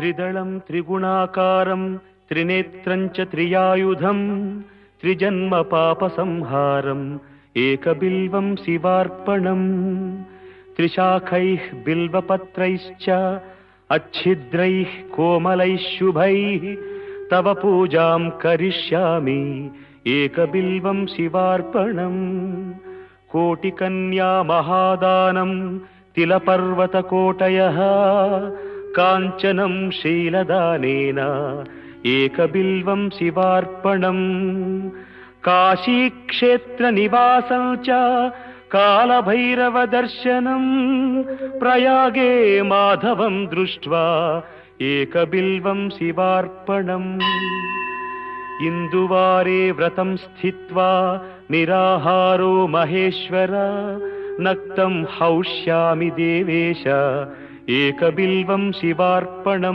त्रिदळम् त्रिगुणाकारम् त्रिनेत्रम् च त्रियायुधम् त्रिजन्म पापसंहारम् एकबिल्वम् शिवार्पणम्। त्रिशाखैः बिल्वपत्रैश्च अच्छिद्रैः कोमलैः शुभैः तव पूजाम् करिष्यामि एकबिल्वम् शिवार्पणम्। कोटिकन्या महादानम् तिलपर्वतकोटयः काञ्चनम् शीलदानेन एकबिल्वम् शिवार्पणम्। काशीक्षेत्रनिवासम् च कालभैरवदर्शनम् प्रयागे माधवम् दृष्ट्वा एकबिल्वम् शिवार्पणम्। इन्दुवारे व्रतम् स्थित्वा निराहारो महेश्वर नक्तम् हौष्यामि देवेश एकबिल्वम् शिवार्पणम्